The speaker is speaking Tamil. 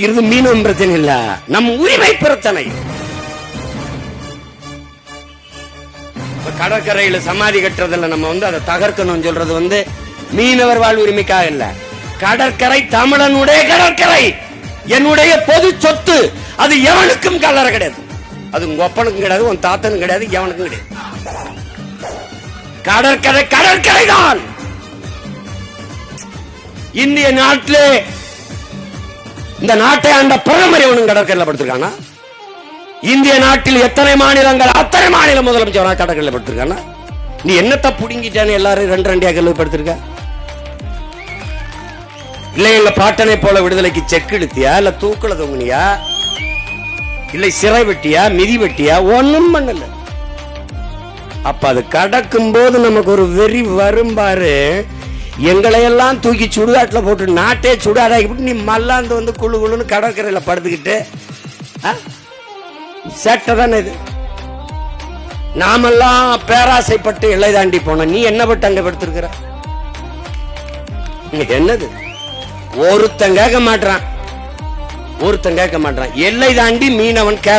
பிடிக்கிறது மீனவன் பிரச்சனை இல்ல. நம் உரிமை பிரச்சனை. கடற்கரையில சமாதி கட்டுறதுல நம்ம வந்து அதை தகர்க்கணும் சொல்றது வந்து மீனவர் வாழ் உரிமைக்காக இல்ல. கடற்கரை தமிழனுடைய கடற்கரை. என்னுடைய பொது சொத்து. அது எவனுக்கும் கலர கிடையாது. அது உங்க ஒப்பனுக்கும் கிடையாது உன் தாத்தனும் கிடையாது எவனுக்கும் கிடையாது. கடற்கரை கடற்கரை தான் இந்திய நாட்டிலே இந்த நாட்டை ஆண்ட பிரதமர் இவனும் கடற்கரையில் படுத்திருக்கானா? இந்திய நாட்டில் எத்தனை மாநிலங்கள் அத்தனை மாநில முதலமைச்சர் கடற்கரையில் படுத்திருக்கானா? நீ என்னத்தை புடுங்கிட்டான்னு எல்லாரும் ரெண்டு ரெண்டு ஏக்கர்ல படுத்திருக்க? இல்ல எங்க பாட்டனை போல விடுதலைக்கு செக் எடுத்தியா? இல்ல தூக்குல தொங்குனியா? இல்லை சிறை வெட்டியா? மிதி வெட்டியா? ஒன்றும் பண்ணல. அப்ப அது கடக்கும் போது நமக்கு ஒரு வெறி வரும் பாரு. எங்களையெல்லாம் தூக்கி சுடுகாட்டில் போட்டு நாட்டே சுடாதாக்கி நீ மல்லாந்து வந்து குழு குழுன்னு கடற்கரையில் படுத்துக்கிட்டு சேட்டை தானே இது. நாமெல்லாம் பேராசைப்பட்டு எல்லை தாண்டி போனோம் நீ என்ன பட்டு அங்க படுத்திருக்கிற? என்னது? ஒருத்தன் கேட்க மாட்டான் ஒருத்தன் கேட்க மாட்டான் எல்லை தாண்டி மீனவன் கேரள